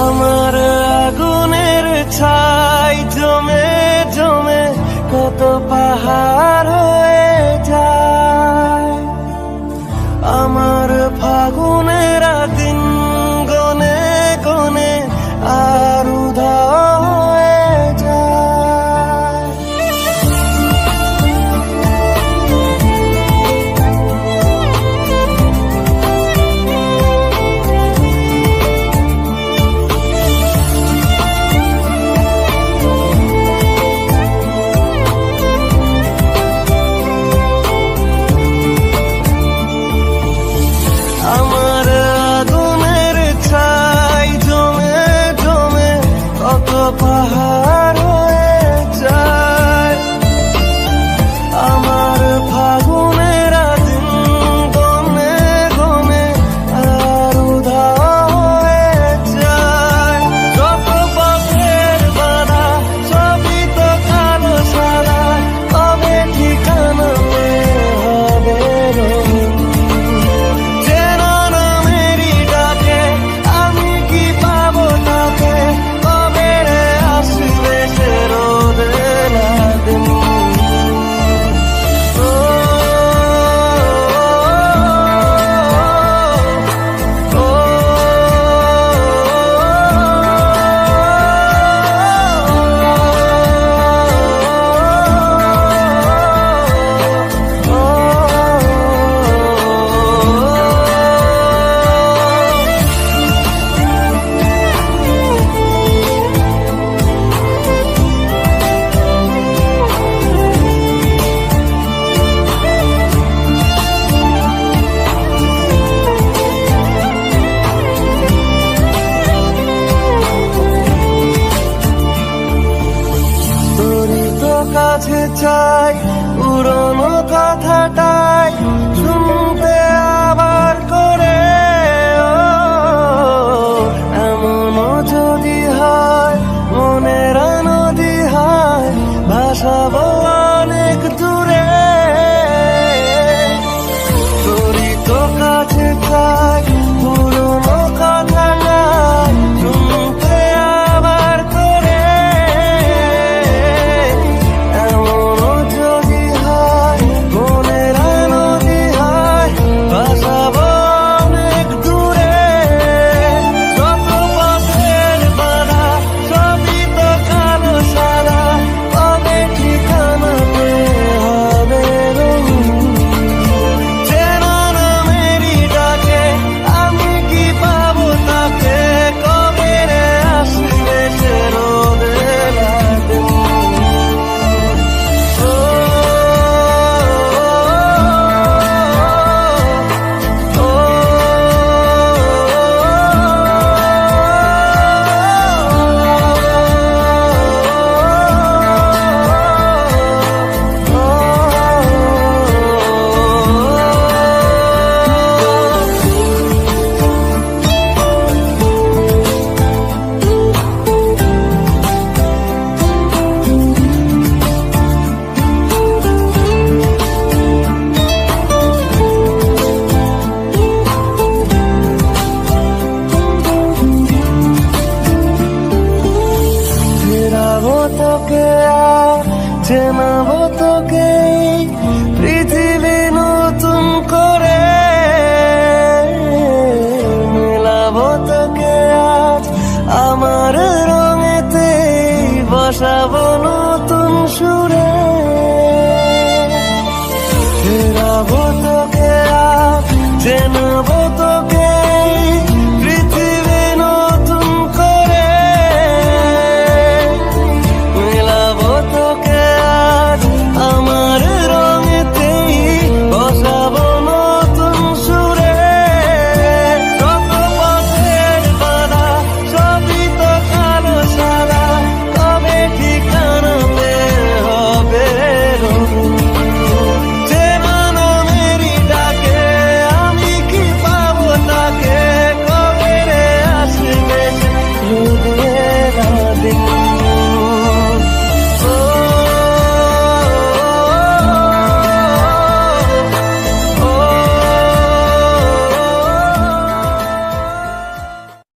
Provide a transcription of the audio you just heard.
আমার আগুনের ছাই জমে জমে কত পাহাড় চাই পুরনো কথাটাই শুনতে আবার করে। এমন যদি হয় মনের নদী হয় ভাষাবো চেনাবো তোকে পৃথিবী নতুন করে মেলাবো তোকে আজ আমার রঙেতে বসাবো নতুন সুরে। ফেরাবো তোকে আজ চেনাবো তোকে